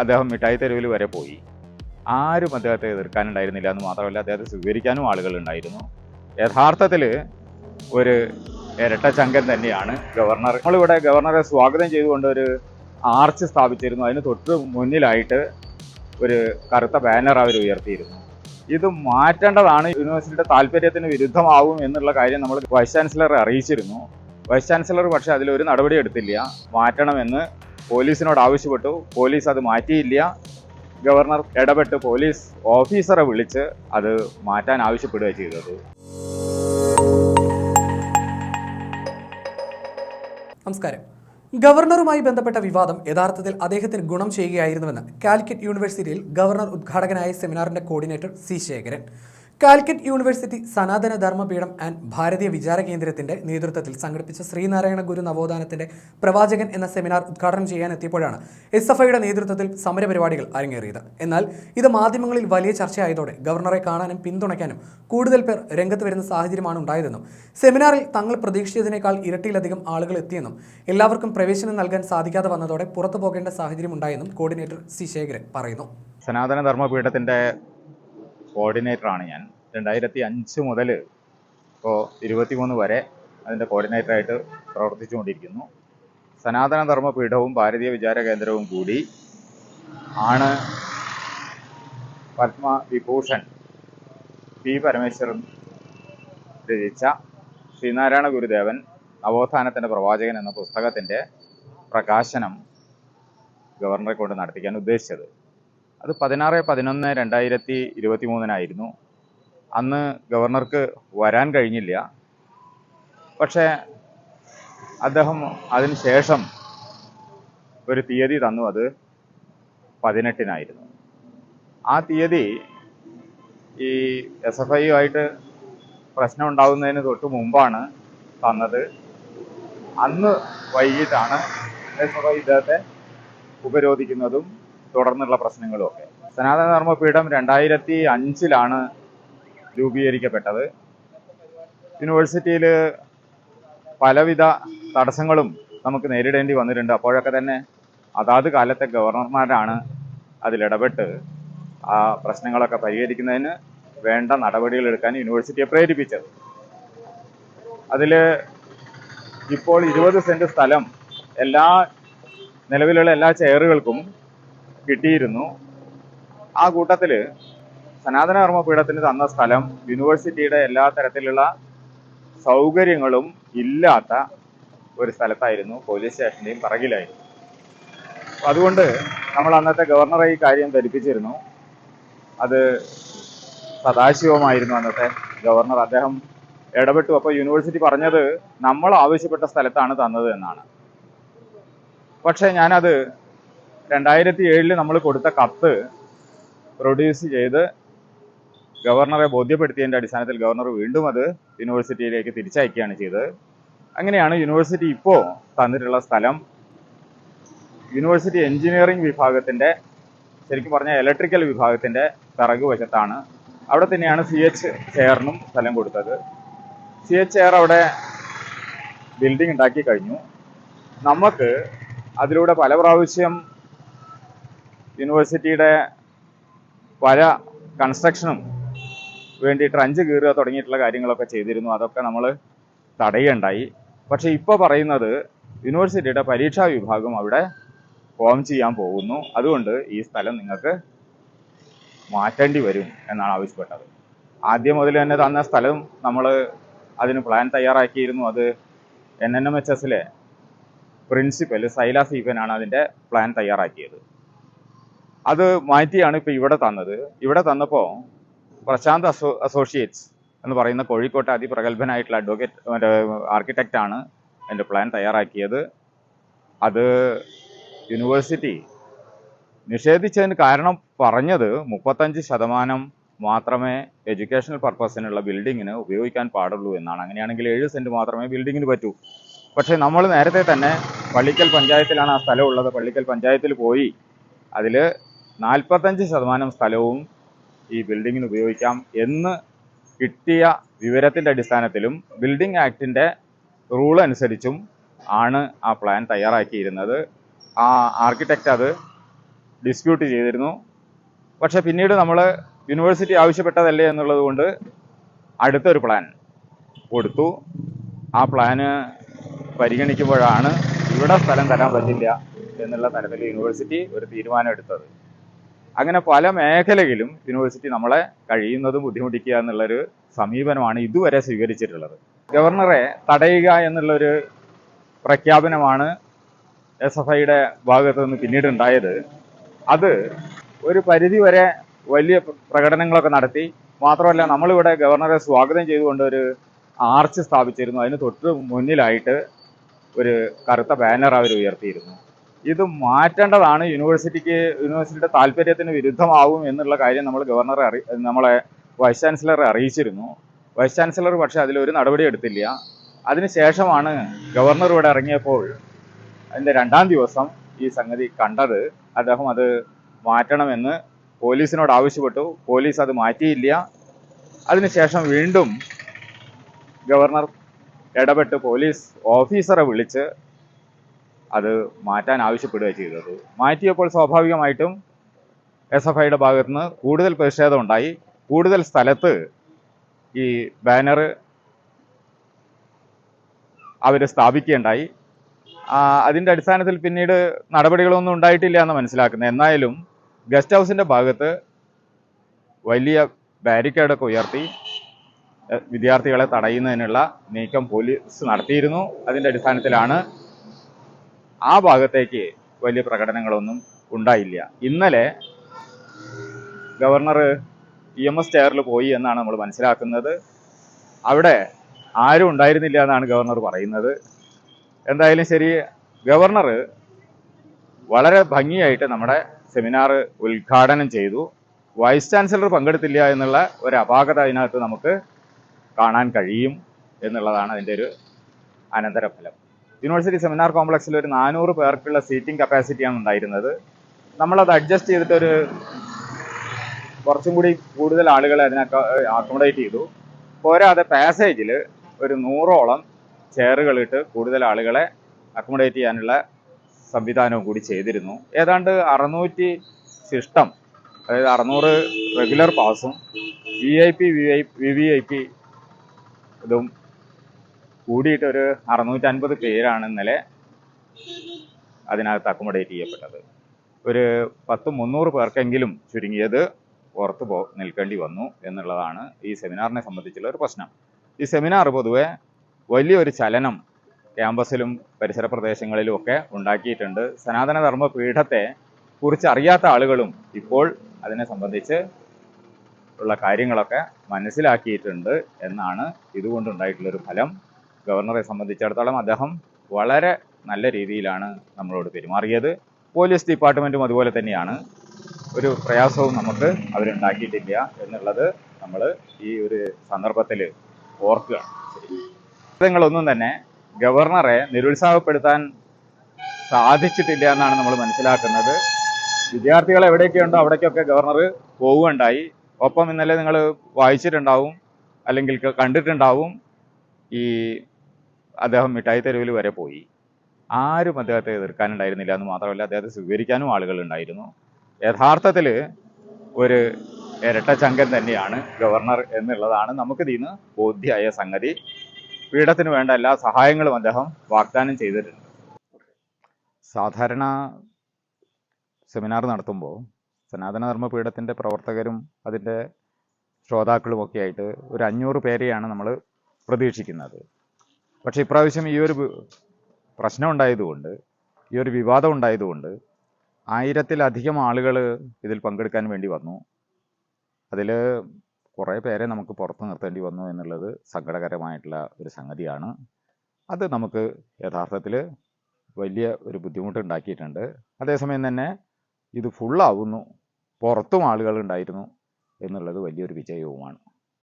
അദ്ദേഹം മിഠായി തെരുവിൽ വരെ പോയി. ആരും അദ്ദേഹത്തെ എതിർക്കാനുണ്ടായിരുന്നില്ല എന്ന് മാത്രമല്ല അദ്ദേഹത്തെ സ്വീകരിക്കാനും ആളുകൾ ഉണ്ടായിരുന്നു. യഥാർത്ഥത്തിൽ ഒരു ഇരട്ടച്ചങ്കൻ തന്നെയാണ് ഗവർണർ. നമ്മളിവിടെ ഗവർണറെ സ്വാഗതം ചെയ്തുകൊണ്ട് ഒരു ആർച്ച് സ്ഥാപിച്ചിരുന്നു. അതിന് തൊട്ട് മുന്നിലായിട്ട് ഒരു കറുത്ത ബാനർ അവർ ഉയർത്തിയിരുന്നു. ഇത് മാറ്റേണ്ടതാണ്. യൂണിവേഴ്സിറ്റിയുടെ താല്പര്യത്തിന് വിരുദ്ധമാവും എന്നുള്ള കാര്യം നമ്മൾ വൈസ് ചാൻസലറെ അറിയിച്ചിരുന്നു. വൈസ് ചാൻസലർ പക്ഷേ അതിലൊരു നടപടി എടുത്തില്ല. മാറ്റണമെന്ന് പോലീസിനോട് ആവശ്യപ്പെട്ടു. പോലീസ് അത് മാറ്റിയില്ല. ഗവർണർ ഇടപെട്ട് പോലീസ് ഓഫീസറെ വിളിച്ച് അത് മാറ്റാൻ ആവശ്യപ്പെടുകയാണ് ചെയ്തത്. നമസ്കാരം. ഗവർണറുമായി ബന്ധപ്പെട്ട വിവാദം യഥാർത്ഥത്തിൽ അദ്ദേഹത്തിന് ഗുണം ചെയ്യുകയായിരുന്നുവെന്ന് കാലിക്കറ്റ് യൂണിവേഴ്സിറ്റിയിൽ ഗവർണർ ഉദ്ഘാടകനായ സെമിനാറിന്റെ coordinator C Sekharan. Calicut University Sanatana Dharmapeetham and Bharatiya Vichara കേന്ദ്രത്തിന്റെ നേതൃത്വത്തിൽ സംഘടിപ്പിച്ച ശ്രീനാരായണ ഗുരു നവോത്ഥാനത്തിന്റെ പ്രവാചകൻ എന്ന സെമിനാർ ഉദ്ഘാടനം ചെയ്യാനെത്തിയപ്പോഴാണ് എസ് എഫ് ഐയുടെ നേതൃത്വത്തിൽ സമരപരിപാടികൾ അരങ്ങേറിയത്. എന്നാൽ ഇത് മാധ്യമങ്ങളിൽ വലിയ ചർച്ചയായതോടെ ഗവർണറെ കാണാനും പിന്തുണയ്ക്കാനും കൂടുതൽ പേർ രംഗത്ത് വരുന്ന സാഹചര്യമാണ് ഉണ്ടായതെന്നും സെമിനാറിൽ തങ്ങൾ പ്രതീക്ഷിച്ചതിനേക്കാൾ ഇരട്ടിയിലധികം ആളുകൾ എത്തിയെന്നും എല്ലാവർക്കും പ്രവേശനം നൽകാൻ സാധിക്കാതെ വന്നതോടെ പുറത്തു പോകേണ്ട സാഹചര്യം ഉണ്ടായെന്നും കോർഡിനേറ്റർ സി ശേഖരൻ പറയുന്നു. സനാതന ധർമ്മപീഠത്തിന്റെ കോർഡിനേറ്ററാണ് ഞാൻ. രണ്ടായിരത്തി അഞ്ച് മുതൽ ഇപ്പോൾ ഇരുപത്തിമൂന്ന് വരെ അതിന്റെ കോർഡിനേറ്ററായിട്ട് പ്രവർത്തിച്ചുകൊണ്ടിരിക്കുന്നു. സനാതന ധർമ്മപീഠവും ഭാരതീയ വിചാര കേന്ദ്രവും കൂടി ആണ് പത്മ വിഭൂഷൺ പി പരമേശ്വരൻ രചിച്ച ശ്രീനാരായണ ഗുരുദേവൻ നവോത്ഥാനത്തിന്റെ പ്രവാചകൻ എന്ന പുസ്തകത്തിന്റെ പ്രകാശനം ഗവർണറെ കൊണ്ട് നടത്തിക്കാൻ ഉദ്ദേശിച്ചത്. അത് പതിനാറ് പതിനൊന്ന് രണ്ടായിരത്തി ഇരുപത്തി മൂന്നിനായിരുന്നു അന്ന് ഗവർണർക്ക് വരാൻ കഴിഞ്ഞില്ല. പക്ഷേ അദ്ദേഹം അതിന് ശേഷം ഒരു തീയതി തന്നു. അത് പതിനെട്ടിനായിരുന്നു. ആ തീയതി ഈ എസ് എഫ് ഐയുമായിട്ട് പ്രശ്നം ഉണ്ടാകുന്നതിന് തൊട്ട് മുമ്പാണ് തന്നത്. അന്ന് വൈകിട്ടാണ് എസ് എഫ് ഐ ഇദ്ദേഹത്തെ ഉപരോധിക്കുന്നതും തുടർന്നുള്ള പ്രശ്നങ്ങളും ഒക്കെ. സനാതന രണ്ടായിരത്തി അഞ്ചിലാണ് രൂപീകരിക്കപ്പെട്ടത്. യൂണിവേഴ്സിറ്റിയിൽ പലവിധ തടസ്സങ്ങളും നമുക്ക് നേരിടേണ്ടി വന്നിട്ടുണ്ട്. അപ്പോഴൊക്കെ തന്നെ അതാത് കാലത്തെ ഗവർണർമാരാണ് അതിലിടപെട്ട് ആ പ്രശ്നങ്ങളൊക്കെ പരിഹരിക്കുന്നതിന് വേണ്ട നടപടികൾ എടുക്കാൻ യൂണിവേഴ്സിറ്റിയെ പ്രേരിപ്പിച്ചത്. അതിൽ ഇപ്പോൾ ഇരുപത് സെന്റ് സ്ഥലം എല്ലാ നിലവിലുള്ള എല്ലാ ചെയറുകൾക്കും കിട്ടിയിരുന്നു. ആ കൂട്ടത്തിൽ സനാതനകർമ്മ പീഠത്തിന് തന്ന സ്ഥലം യൂണിവേഴ്സിറ്റിയുടെ എല്ലാ തരത്തിലുള്ള സൗകര്യങ്ങളും ഇല്ലാത്ത ഒരു സ്ഥലത്തായിരുന്നു പോലീസ് സ്റ്റേഷന്റെയും പറകിലായിരുന്നു. അതുകൊണ്ട് നമ്മൾ അന്നത്തെ ഗവർണറെ ഈ കാര്യം ധരിപ്പിച്ചിരുന്നു. അത് സദാശിവമായിരുന്നു അന്നത്തെ ഗവർണർ. അദ്ദേഹം ഇടപെട്ടു. അപ്പോൾ യൂണിവേഴ്സിറ്റി പറഞ്ഞത് നമ്മൾ ആവശ്യപ്പെട്ട സ്ഥലത്താണ് തന്നത് എന്നാണ്. പക്ഷേ ഞാനത് രണ്ടായിരത്തി ഏഴിൽ നമ്മൾ കൊടുത്ത കത്ത് പ്രൊഡ്യൂസ് ചെയ്ത് ഗവർണറെ ബോധ്യപ്പെടുത്തിയതിന്റെ അടിസ്ഥാനത്തിൽ ഗവർണർ വീണ്ടും അത് യൂണിവേഴ്സിറ്റിയിലേക്ക് തിരിച്ചയക്കുകയാണ് ചെയ്തത്. അങ്ങനെയാണ് യൂണിവേഴ്സിറ്റി ഇപ്പോൾ തന്നിട്ടുള്ള സ്ഥലം. യൂണിവേഴ്സിറ്റി എഞ്ചിനീയറിംഗ് വിഭാഗത്തിന്റെ ശരിക്കും പറഞ്ഞാൽ ഇലക്ട്രിക്കൽ വിഭാഗത്തിന്റെ പിറകു വശത്താണ്. അവിടെ തന്നെയാണ് സി എച്ച് ചെയറിനും സ്ഥലം കൊടുത്തത്. സി എച്ച് ചെയർ അവിടെ ബിൽഡിംഗ് ഉണ്ടാക്കി കഴിഞ്ഞു. നമുക്ക് അതിലൂടെ പല പ്രാവശ്യം യൂണിവേഴ്സിറ്റിയുടെ പല കൺസ്ട്രക്ഷനും വേണ്ടി ട്രഞ്ച് കീറുക തുടങ്ങിയിട്ടുള്ള കാര്യങ്ങളൊക്കെ ചെയ്തിരുന്നു. അതൊക്കെ നമ്മൾ തടയുണ്ടായി. പക്ഷേ ഇപ്പോൾ പറയുന്നത് യൂണിവേഴ്സിറ്റിയുടെ പരീക്ഷാ വിഭാഗം അവിടെ ഫോം ചെയ്യാൻ പോകുന്നു. അതുകൊണ്ട് ഈ സ്ഥലം നിങ്ങൾക്ക് മാറ്റേണ്ടി വരും എന്നാണ് ആവശ്യപ്പെട്ടത്. ആദ്യം മുതൽ തന്നെ തന്ന സ്ഥലം നമ്മൾ അതിന് പ്ലാൻ തയ്യാറാക്കിയിരുന്നു. അത് എൻ എൻ എം എച്ച് എസിലെ പ്രിൻസിപ്പൽ സൈല സീഫനാണ് അതിന്റെ പ്ലാൻ തയ്യാറാക്കിയത്. അത് മാറ്റിയാണ് ഇപ്പോൾ ഇവിടെ തന്നത്. ഇവിടെ തന്നപ്പോൾ പ്രശാന്ത് അസോ അസോസിയേറ്റ്സ് എന്ന് പറയുന്ന കോഴിക്കോട്ടെ അതിപ്രഗത്ഭനായിട്ടുള്ള അഡ്വക്കേറ്റ് മറ്റേ ആർക്കിടെക്റ്റ് ആണ് എന്റെ പ്ലാൻ തയ്യാറാക്കിയത്. അത് യൂണിവേഴ്സിറ്റി നിഷേധിച്ചതിന് കാരണം പറഞ്ഞത് മുപ്പത്തഞ്ച് ശതമാനം മാത്രമേ എഡ്യൂക്കേഷണൽ പർപ്പസിനുള്ള ബിൽഡിങ്ങിന് ഉപയോഗിക്കാൻ പാടുള്ളൂ എന്നാണ്. അങ്ങനെയാണെങ്കിൽ ഏഴ് സെന്റ് മാത്രമേ ബിൽഡിങ്ങിന് പറ്റൂ. പക്ഷേ നമ്മൾ നേരത്തെ തന്നെ പള്ളിക്കൽ പഞ്ചായത്തിലാണ് ആ സ്ഥലം ഉള്ളത്. പള്ളിക്കൽ പഞ്ചായത്തിൽ പോയി അതിൽ നാൽപ്പത്തഞ്ച് ശതമാനം സ്ഥലവും ഈ ബിൽഡിങ്ങിന് ഉപയോഗിക്കാം എന്ന് കിട്ടിയ വിവരത്തിന്റെ അടിസ്ഥാനത്തിലും ബിൽഡിംഗ് ആക്ടിന്റെ റൂൾ അനുസരിച്ചും ആണ് ആ പ്ലാൻ തയ്യാറാക്കിയിരുന്നത്. ആ ആർക്കിടെക്റ്റ് അത് ഡിസ്പ്യൂട്ട് ചെയ്തിരുന്നു. പക്ഷേ പിന്നീട് നമ്മൾ യൂണിവേഴ്സിറ്റി ആവശ്യപ്പെട്ടതല്ലേ എന്നുള്ളത് കൊണ്ട് അടുത്തൊരു പ്ലാൻ കൊടുത്തു. ആ പ്ലാന് പരിഗണിക്കുമ്പോഴാണ് ഇവിടെ സ്ഥലം തരാൻ പറ്റില്ല എന്നുള്ള തരത്തിൽ യൂണിവേഴ്സിറ്റി ഒരു തീരുമാനം എടുത്തത്. അങ്ങനെ പല മേഖലയിലും യൂണിവേഴ്സിറ്റി നമ്മളെ കഴിയുന്നതും ബുദ്ധിമുട്ടിക്കുക എന്നുള്ളൊരു സമീപനമാണ് ഇതുവരെ സ്വീകരിച്ചിട്ടുള്ളത്. ഗവർണറെ തടയുക എന്നുള്ളൊരു പ്രഖ്യാപനമാണ് എസ് എഫ് ഐയുടെ ഭാഗത്തു നിന്ന് പിന്നീട് ഉണ്ടായത് അത് ഒരു പരിധി വരെ വലിയ പ്രകടനങ്ങളൊക്കെ നടത്തി. മാത്രമല്ല നമ്മളിവിടെ ഗവർണറെ സ്വാഗതം ചെയ്തുകൊണ്ട് ഒരു ആർച്ച് സ്ഥാപിച്ചിരുന്നു. അതിന് തൊട്ട് മുന്നിലായിട്ട് ഒരു കറുത്ത ബാനർ അവർ ഉയർത്തിയിരുന്നു. ഇത് മാറ്റേണ്ടതാണ്. യൂണിവേഴ്സിറ്റിക്ക് യൂണിവേഴ്സിറ്റിയുടെ താല്പര്യത്തിന് വിരുദ്ധമാവും എന്നുള്ള കാര്യം നമ്മൾ ഗവർണറെ അറി നമ്മളെ വൈസ് ചാൻസലറെ അറിയിച്ചിരുന്നു. വൈസ് ചാൻസലർ പക്ഷേ അതിലൊരു നടപടി എടുത്തില്ല. അതിനുശേഷമാണ് ഗവർണർ ഇവിടെ ഇറങ്ങിയപ്പോൾ അതിന്റെ രണ്ടാം ദിവസം ഈ സംഗതി കണ്ടത്. അദ്ദേഹം അത് മാറ്റണമെന്ന് പോലീസിനോട് ആവശ്യപ്പെട്ടു. പോലീസ് അത് മാറ്റിയില്ല. അതിനുശേഷം വീണ്ടും ഗവർണർ ഇടപെട്ട് പോലീസ് ഓഫീസറെ വിളിച്ച് അത് മാറ്റാൻ ആവശ്യപ്പെടുക ചെയ്തത്. മാറ്റിയപ്പോൾ സ്വാഭാവികമായിട്ടും എസ് എഫ് ഐയുടെ ഭാഗത്തുനിന്ന് കൂടുതൽ പ്രതിഷേധം ഉണ്ടായി. കൂടുതൽ സ്ഥലത്ത് ഈ ബാനർ അവർ സ്ഥാപിക്കുകയുണ്ടായി. അതിന്റെ അടിസ്ഥാനത്തിൽ പിന്നീട് നടപടികളൊന്നും ഉണ്ടായിട്ടില്ല എന്ന് മനസ്സിലാക്കുന്നത് എന്നായാലും ഗസ്റ്റ് ഹൗസിന്റെ ഭാഗത്ത് വലിയ ബാരിക്കേഡൊക്കെ ഉയർത്തി വിദ്യാർത്ഥികളെ തടയുന്നതിനുള്ള നീക്കം പോലീസ് നടത്തിയിരുന്നു. അതിന്റെ അടിസ്ഥാനത്തിലാണ് ആ ഭാഗത്തേക്ക് വലിയ പ്രകടനങ്ങളൊന്നും ഉണ്ടായില്ല. ഇന്നലെ ഗവർണർ ഇ എം എസ് ചെയറിൽ പോയി എന്നാണ് നമ്മൾ മനസ്സിലാക്കുന്നത്. അവിടെ ആരും ഉണ്ടായിരുന്നില്ല എന്നാണ് ഗവർണർ പറയുന്നത്. എന്തായാലും ശരി ഗവർണർ വളരെ ഭംഗിയായിട്ട് നമ്മുടെ സെമിനാർ ഉദ്ഘാടനം ചെയ്തു. വൈസ് ചാൻസലർ പങ്കെടുത്തില്ല എന്നുള്ള ഒരു അപാകത അതിനകത്ത് നമുക്ക് കാണാൻ കഴിയും എന്നുള്ളതാണ് അതിന്റെ ഒരു അനന്തരഫലം. യൂണിവേഴ്സിറ്റി സെമിനാർ കോംപ്ലക്സിൽ ഒരു നാനൂറ് പേർക്കുള്ള സീറ്റിംഗ് കപ്പാസിറ്റിയാണ് ഉണ്ടായിരുന്നത്. നമ്മളത് അഡ്ജസ്റ്റ് ചെയ്തിട്ടൊരു കുറച്ചും കൂടി കൂടുതൽ ആളുകളെ അതിനൊക്കെ അക്കോമഡേറ്റ് ചെയ്തു. പോരാതെ പാസേജിൽ ഒരു നൂറോളം ചെയറുകളിട്ട് കൂടുതൽ ആളുകളെ അക്കോമഡേറ്റ് ചെയ്യാനുള്ള സംവിധാനവും കൂടി ചെയ്തിരുന്നു. ഏതാണ്ട് അറുന്നൂറ്റി സിസ്റ്റം അതായത് അറുന്നൂറ് regular പാസും V I P V I V V I P ഇതും കൂടിയിട്ട് ഒരു അറുന്നൂറ്റൻപത് പേരാണ് ഇന്നലെ അതിനകത്ത് അക്കോമഡേറ്റ് ചെയ്യപ്പെട്ടത്. ഒരു പത്ത് മുന്നൂറ് പേർക്കെങ്കിലും ചുരുങ്ങിയത് പുറത്ത് പോ നിൽക്കേണ്ടി വന്നു എന്നുള്ളതാണ് ഈ സെമിനാറിനെ സംബന്ധിച്ചുള്ള ഒരു പ്രശ്നം. ഈ സെമിനാർ പൊതുവെ വലിയൊരു ചലനം ക്യാമ്പസിലും പരിസര പ്രദേശങ്ങളിലും ഒക്കെ ഉണ്ടാക്കിയിട്ടുണ്ട്. സനാതനധർമ്മ പീഠത്തെ കുറിച്ച് അറിയാത്ത ആളുകളും ഇപ്പോൾ അതിനെ സംബന്ധിച്ച് ഉള്ള കാര്യങ്ങളൊക്കെ മനസ്സിലാക്കിയിട്ടുണ്ട് എന്നാണ് ഇതുകൊണ്ടുണ്ടായിട്ടുള്ളൊരു ഫലം. ഗവർണറെ സംബന്ധിച്ചിടത്തോളം അദ്ദേഹം വളരെ നല്ല രീതിയിലാണ് നമ്മളോട് പെരുമാറിയത്. പോലീസ് ഡിപ്പാർട്ട്മെന്റും അതുപോലെ തന്നെയാണ്. ഒരു പ്രയാസവും നമുക്ക് അവരുണ്ടാക്കിയിട്ടില്ല എന്നുള്ളത് നമ്മൾ ഈ ഒരു സന്ദർഭത്തിൽ ഓർക്കുക നിങ്ങളൊന്നും തന്നെ ഗവർണറെ നിരുത്സാഹപ്പെടുത്താൻ സാധിച്ചിട്ടില്ല എന്നാണ് നമ്മൾ മനസ്സിലാക്കുന്നത്. വിദ്യാർത്ഥികൾ എവിടെയൊക്കെയുണ്ടോ അവിടേക്കൊക്കെ ഗവർണർ പോവുകയുണ്ടായി. ഒപ്പം ഇന്നലെ നിങ്ങൾ വായിച്ചിട്ടുണ്ടാവും അല്ലെങ്കിൽ കണ്ടിട്ടുണ്ടാവും ഈ അദ്ദേഹം മിഠായി തെരുവിൽ വരെ പോയി. ആരും അദ്ദേഹത്തെ എതിർക്കാനുണ്ടായിരുന്നില്ല എന്ന് മാത്രമല്ല അദ്ദേഹത്തെ സ്വീകരിക്കാനും ആളുകൾ ഉണ്ടായിരുന്നു. യഥാർത്ഥത്തിൽ ഒരു ഇരട്ടചങ്കൻ തന്നെയാണ് ഗവർണർ എന്നുള്ളതാണ് നമുക്ക് ഇതിന് ബോധ്യമായ സംഗതി. പീഠത്തിന് വേണ്ട എല്ലാ സഹായങ്ങളും അദ്ദേഹം വാഗ്ദാനം ചെയ്തിട്ടുണ്ട്. സാധാരണ സെമിനാർ നടത്തുമ്പോൾ സനാതനധർമ്മ പീഠത്തിന്റെ പ്രവർത്തകരും അതിന്റെ ശ്രോതാക്കളും ഒക്കെ ആയിട്ട് ഒരു അഞ്ഞൂറ് പേരെയാണ് നമ്മൾ പ്രതീക്ഷിക്കുന്നത്. പക്ഷേ ഇപ്രാവശ്യം ഈ ഒരു പ്രശ്നം ഉണ്ടായതുകൊണ്ട് ഈ ഒരു വിവാദം ഉണ്ടായതുകൊണ്ട് ആയിരത്തിലധികം ആളുകൾ ഇതിൽ പങ്കെടുക്കാൻ വേണ്ടി വന്നു. അതിൽ കുറേ പേരെ നമുക്ക് പുറത്ത് നിർത്തേണ്ടി വന്നു എന്നുള്ളത് സങ്കടകരമായിട്ടുള്ള ഒരു സംഗതിയാണ്. അത് നമുക്ക് യഥാർത്ഥത്തിൽ വലിയ ഒരു ബുദ്ധിമുട്ട് ഉണ്ടാക്കിയിട്ടുണ്ട്. അതേസമയം തന്നെ ഇത് ഫുള്ളാവുന്നു പുറത്തും ആളുകൾ ഉണ്ടായിരുന്നു എന്നുള്ളത് വലിയൊരു വിജയവുമാണ്.